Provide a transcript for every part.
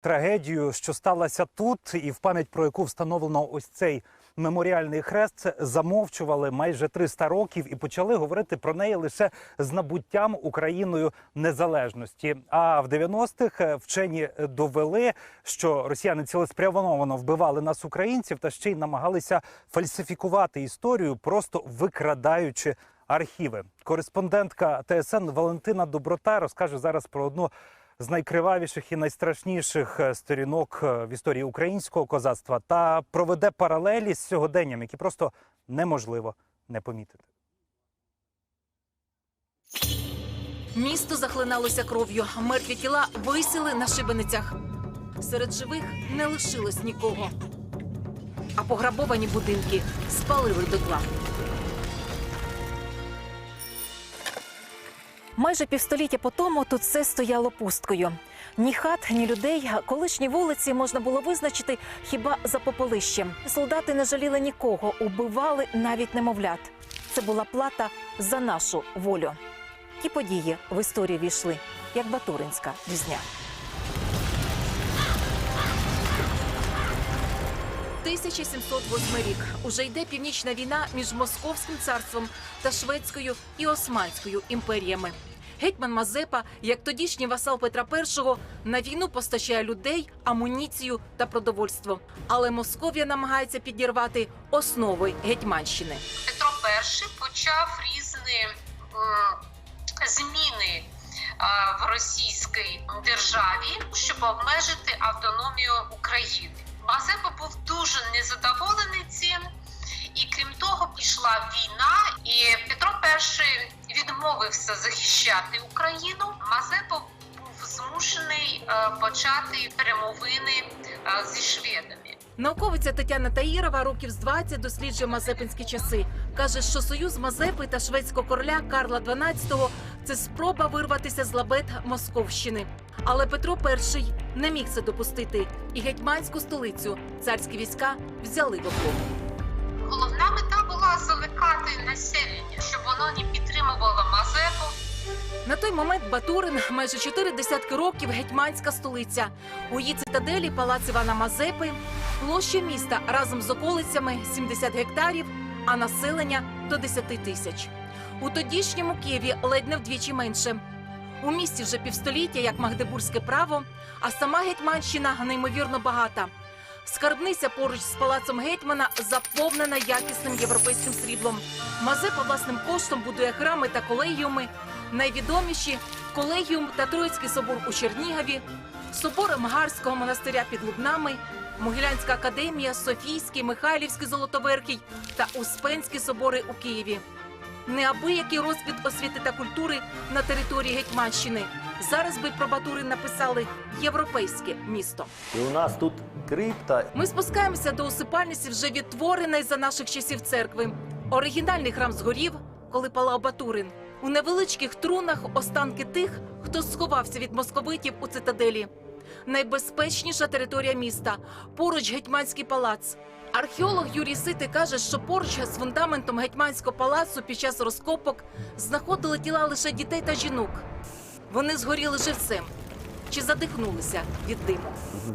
трагедію, що сталася тут, і в пам'ять про яку встановлено ось цей меморіальний хрест, замовчували майже 300 років і почали говорити про неї лише з набуттям Україною незалежності. А в 90-х вчені довели, що росіяни цілеспрямовано вбивали нас, українців, та ще й намагалися фальсифікувати історію, просто викрадаючи архіви. Кореспондентка ТСН Валентина Доброта розкаже зараз про одну з найкривавіших і найстрашніших е, сторінок е, в історії українського козацтва та проведе паралелі з сьогоденням, які просто неможливо не помітити. Місто захлиналося кров'ю. Мертві тіла висіли на шибеницях. Серед живих не лишилось нікого. А пограбовані будинки спалили дотла. Майже півстоліття по тому тут все стояло пусткою. Ні хат, ні людей. Колишні вулиці можна було визначити хіба за попелищем. Солдати не жаліли нікого, убивали навіть немовлят. Це була плата за нашу волю. Ті події в історію війшли, як Батуринська різня. 1708 рік уже йде північна війна між Московським царством та Шведською і Османською імперіями. Гетьман Мазепа, як тодішній васал Петра І, на війну постачає людей, амуніцію та продовольство. Але Московія намагається підірвати основи Гетьманщини. Петро І почав різні зміни в російській державі, щоб обмежити автономію України. Мазепа був дуже незадоволений цим, і крім того, пішла війна, і Петро І відмовився захищати Україну. Мазепа був змушений е, почати перемовини е, зі шведами. Науковиця Тетяна Таїрова років з 20 досліджує мазепинські часи. Каже, що союз Мазепи та шведського короля Карла XII – це спроба вирватися з лабет Московщини. Але Петро І не міг це допустити, і гетьманську столицю царські війська взяли в облогу. Головна мета була населення, щоб воно не підтримувало Мазепу. На той момент Батурин майже чотири десятки років гетьманська столиця. У її цитаделі палац Івана Мазепи, площа міста разом з околицями 70 гектарів, а населення до 10 тисяч. У тодішньому Києві ледь не вдвічі менше. У місті вже півстоліття, як Магдебурзьке право, а сама Гетьманщина неймовірно багата. Скарбниця поруч з палацом гетьмана заповнена якісним європейським сріблом. Мазепа власним коштом будує храми та колегіуми. Найвідоміші колегіум та Троїцький собор у Чернігові, собор Мгарського монастиря під Лубнами, Могилянська академія, Софійський, Михайлівський Золотоверхий та Успенські собори у Києві. Неабиякий розквіт освіти та культури на території Гетьманщини. Зараз би про Батурин написали європейське місто. І у нас тут крипта. Ми спускаємося до усипальниці вже відтвореної за наших часів церкви. Оригінальний храм згорів, коли палав Батурин. У невеличких трунах останки тих, хто сховався від московитів у цитаделі. Найбезпечніша територія міста поруч гетьманський палац. Археолог Юрій Сити каже, що поруч з фундаментом гетьманського палацу під час розкопок знаходили тіла лише дітей та жінок. Вони згоріли живцем чи задихнулися від диму.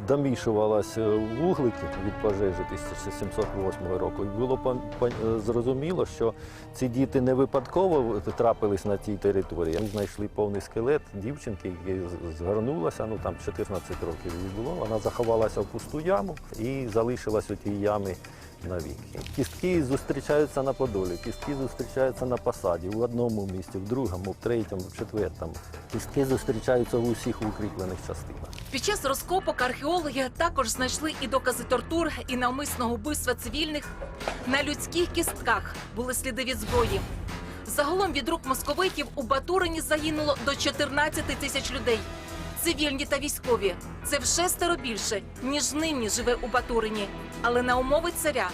Домішувалося вуглики від пожежі 1708 року. І було зрозуміло, що ці діти не випадково трапились на цій території. Ми знайшли повний скелет дівчинки, яка згорнулася, ну там 14 років їй було. Вона заховалася в пусту яму і залишилась у тій ямі навіки. Кістки зустрічаються на Подолі, кістки зустрічаються на посаді в одному місці, в другому, в третьому, в четвертому. Кістки зустрічаються в усіх укріплених частинах. Під час розкопок археологи також знайшли і докази тортур, і навмисного вбивства цивільних. На людських кістках були сліди від зброї. Загалом від рук московитів у Батурині загинуло до 14 тисяч людей. Цивільні та військові це в шестеро більше, ніж нині живе у Батурині. Але на умови царя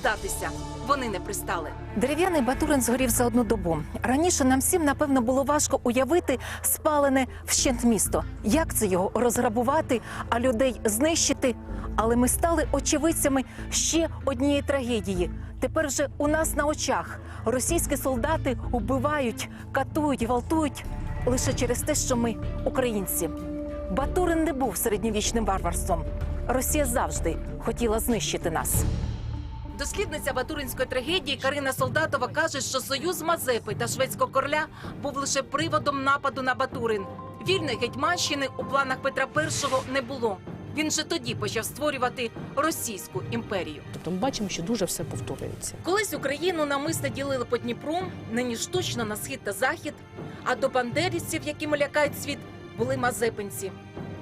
здатися вони не пристали. Дерев'яний Батурин згорів за одну добу. Раніше нам всім, напевно, було важко уявити спалене вщент місто. Як це його розграбувати, а людей знищити? Але ми стали очевидцями ще однієї трагедії. Тепер вже у нас на очах російські солдати убивають, катують, гвалтують лише через те, що ми українці. Батурин не був середньовічним варварством. Росія завжди хотіла знищити нас. Дослідниця Батуринської трагедії Карина Солдатова каже, що союз Мазепи та шведського короля був лише приводом нападу на Батурин. Вільної гетьманщини у планах Петра І не було. Він же тоді почав створювати Російську імперію. Тобто ми бачимо, що дуже все повторюється. Колись Україну намисне ділили по Дніпру, нині штучно на схід та захід. А до бандерівців, якими лякають світ, були мазепинці.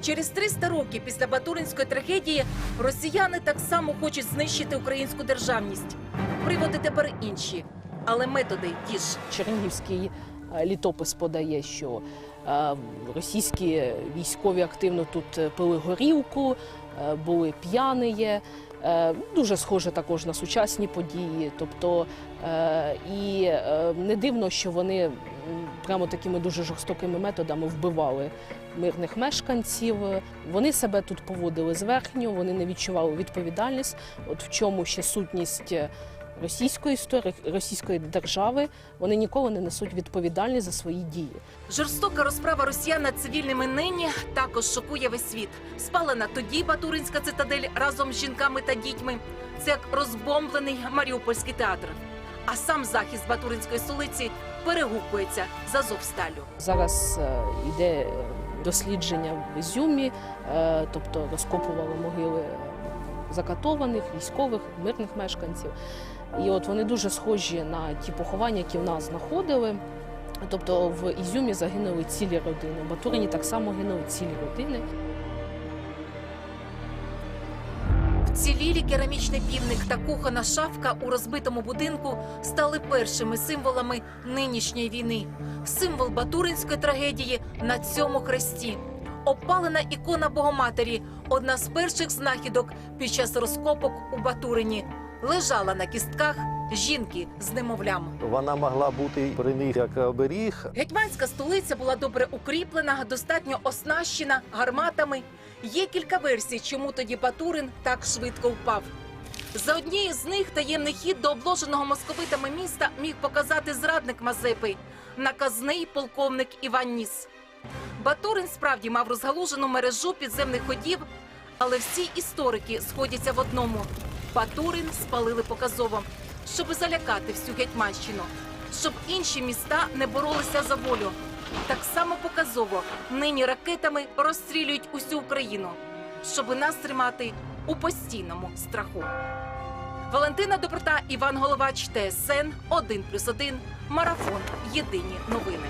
Через 300 років після Батуринської трагедії росіяни так само хочуть знищити українську державність. Приводи тепер інші, але методи ті ж. Чернігівський е, літопис подає, що е, російські військові активно тут е, пили горілку, були п'яні. Е, Дуже схоже також на сучасні події. Тобто, е, і е, не дивно, що вони прямо такими дуже жорстокими методами вбивали мирних мешканців. Вони себе тут поводили зверхньо, вони не відчували відповідальність. От в чому ще сутність російської історії, російської держави, вони ніколи не несуть відповідальність за свої дії. Жорстока розправа росіян над цивільними нині також шокує весь світ. Спалена тоді Батуринська цитадель разом з жінками та дітьми. Це як розбомблений Маріупольський театр. А сам захист Батуринської столиці перегукується з Азовсталю. Зараз е, йде дослідження в Ізюмі, е, тобто розкопували могили закатованих, військових, мирних мешканців. І от вони дуже схожі на ті поховання, які в нас знаходили. Тобто в Ізюмі загинули цілі родини. В Батурині так само гинули цілі родини. Вцілілі керамічний півник та кухона шафка у розбитому будинку стали першими символами нинішньої війни. Символ батуринської трагедії на цьому хресті. Опалена ікона Богоматері одна з перших знахідок під час розкопок у Батурині. Лежала на кістках жінки з немовлям. Вона могла бути при них як оберіг, Гетьманська столиця була добре укріплена, достатньо оснащена гарматами. Є кілька версій, чому тоді Батурин так швидко впав. За однією з них таємний хід до обложеного московитами міста міг показати зрадник Мазепи, наказний полковник Іван Ніс. Батурин справді мав розгалужену мережу підземних ходів, але всі історики сходяться в одному: Батурин спалили показово, щоб залякати всю гетьманщину, щоб інші міста не боролися за волю. Так само показово нині ракетами розстрілюють усю Україну, щоб нас тримати у постійному страху. Валентина Доброта, Іван Головач, ТСН 1+,1, Марафон. Єдині новини.